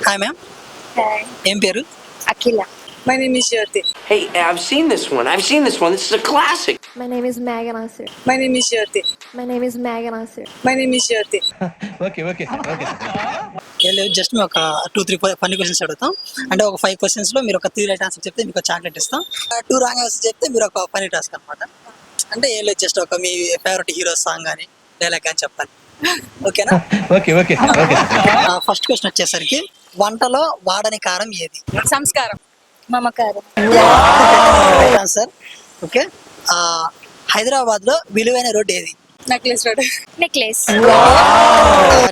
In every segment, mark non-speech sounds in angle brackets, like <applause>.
Hi ma'am ఏం పేరు Akhila My name is Jyoti. Hey, I've seen this one. I've seen this one. This is a classic. My name is Megan Asir. My name is Jyoti. My name is Megan Asir. My name is Jyoti. Okay okay okay ఏం లేదు just మేము ఒక two three funny questions అడుగుతాం అంటే ఒక five క్వశ్చన్స్లో మీరు ఒక three right answer చెప్తే మీకు చాక్లెట్ ఇస్తాం టూ రాంగ్ ఆన్సర్ చెప్తే మీరు ఒక ఫనీ టాస్క్ అనమాట అంటే ఏం లేదు జస్ట్ ఒక మీ ఫేవరెట్ హీరో సాంగ్ కానీ డైలాగ్ కానీ చెప్పాలి ఓకేనా okay okay okay first question వచ్చేసరికి వంటలో వాడని కారం ఏది? సంస్కారం. మమకారం. Answer okay. హైదరాబాద్లో విలువైన రోడ్ ఏది? Necklace road necklace.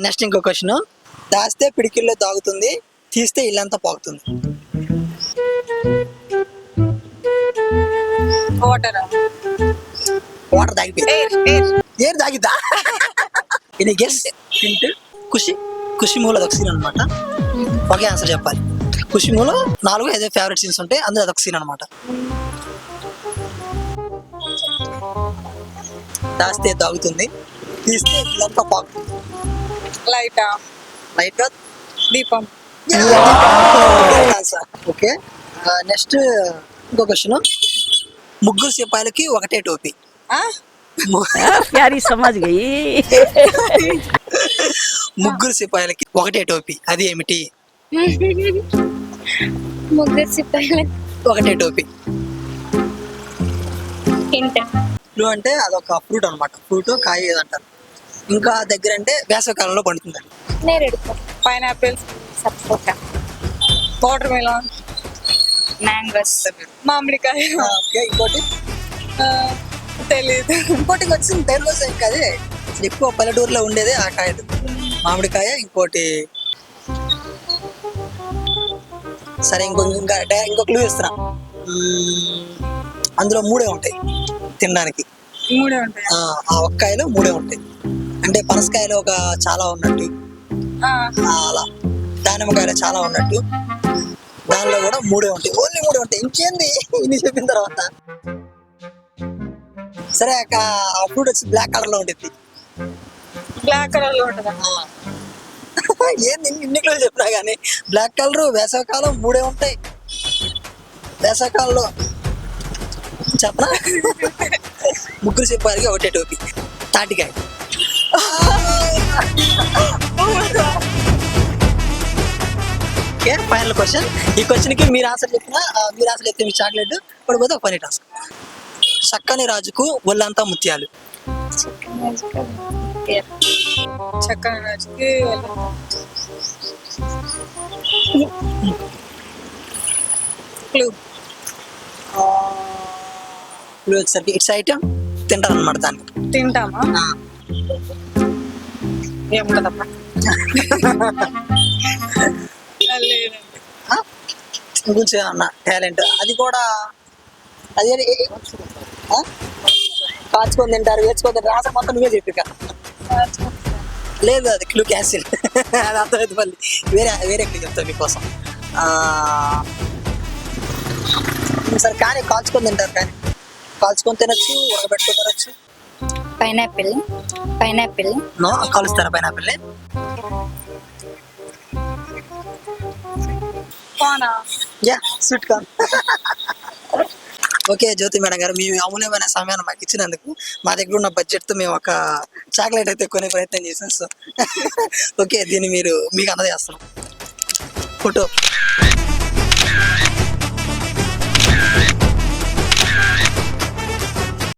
నెక్స్ట్ ఇంకో క్వశ్చన్. దాస్తే పిడికిల్లో దాగుతుంది తీస్తే ఇల్లంతా పోగుతుంది. వాటర్. వాటర్ తాగిపోయింది ఏరు తాగిద్దా? <laughs> ఇది గెస్? హింట్? ఖుషి? ఖుషి మూల సీన్ అనమాట ఒకే ఆన్సర్ చెప్పాలి. ఖుషిములో నాలుగు ఏదో ఫేవరెట్ సీన్స్ ఉంటాయి అందులో అదొక సీన్ అనమాట దాస్తే తాగుతుంది తీస్తే ఇదంతా పాకుతుంది లైట్? లైట్? దీపం. ఓకే నెక్స్ట్ ఇంకో క్వశ్చన్ ముగ్గురు సిపాయిలకి ఒకటే టోపీ. సమాజ్ ముగ్గురు సిపాయిలకి ఒకటే టోపీ. అది ఏమిటి? <laughs> ముగ్గురు సిపాయిల ఒకటే టోపీ ఫ్లూ అంటే అదొక ఫ్రూట్ అన్నమాట. ఫ్రూట్ కాయ ఏదంటారు. ఇంకా దగ్గర అంటే వేసవికాలంలో పండుతుంది నేరేడు పైనాపిల్ సపోటా. వాటర్ మిలాన్ మ్యాంగోస్ మామిడికాయ ఓకే ఇంకోటి? ఆ, తెలీదు. ఇంకోటి వచ్చింది. తెలుగు ఇంకా అదే ఎక్కువ పల్లెటూరులో ఉండేదే ఆ కాయలు. మామిడికాయ ఇంకోటి సరే ఇంకో ఇంకా డా- ఇంకో క్లూ ఇస్తున్నా. అందులో మూడే ఉంటాయి తినడానికి. మూడే ఉంటాయి? ఆ, ఒక్కాయలో మూడే ఉంటాయి. అంటే పనసకాయలో ఒక చాలా ఉన్నట్టు. అలా. దానిమ్మకాయలో చాలా ఉన్నట్టు. దానిలో కూడా మూడే ఉంటాయి. ఓన్లీ మూడే ఉంటాయి. ఇంకేంది? ఇన్ని చెప్పిన తర్వాత. సరే ఆ ఫ్రూట్ వచ్చి బ్లాక్ కలర్లో ఉంటుంది. బ్లాక్ కలర్లో ఉంటుందా ఏంది? ఇన్ని- చెప్పినా కానీ బ్లాక్ కలర్ వేసవికాలం మూడే ఉంటాయి. వేసవికాలంలో. చెప్పనా? ముగ్గురు చెప్పారు ఒకటే టోపీ. తాటికాయ. ఓకే ఫైనల్ క్వశ్చన్ ఈ క్వశ్చన్కి మీరు ఆన్సర్ చెప్పినా మీరు ఆన్సర్ చెప్తే మీ చాక్లెట్ పడిపోతే ఒక పని టాస్క్ చక్కని రాజుకు ఒళ్ళంతా ముత్యాలు. చక్కని రాజుకి క్లూ ఇప్పుడు వచ్చేసరికి ఇట్స్ ఐటమ్ తింటారు అనమాట దాన్ని తింటామా ఏముంటదమ్మా? గురించి అన్న టాలెంట్. అది కూడా అది? కాచుకొని తింటారు వేసుకొని తింటారు రాస మొత్తం నువ్వే చెప్పిక లేదు అది క్లూ క్యాన్సిల్. అది అర్థమైంది మళ్ళీ. వేరే వేరే క్లూ చెప్తాను మీకోసం. సరే కానీ కాల్చుకొని తింటారు కానీ. కాల్చుకొని తినొచ్చు ఉడకబెట్టుకొని తినొచ్చు. Pineapple pineapple. No కలుస్తారా pineapple yeah sweet corn. Okay Jyoti madam గారు మీ అమూల్యమైన సమయాన్ని మాకు ఇచ్చినందుకు మా దగ్గర ఉన్న బడ్జెట్తో మేము ఒక చాక్లెట్ అయితే కొనే ప్రయత్నం చేసాం సో <laughs> ఓకే దీన్ని మీరు మీకు అందజేస్తున్నాం. ఫోటో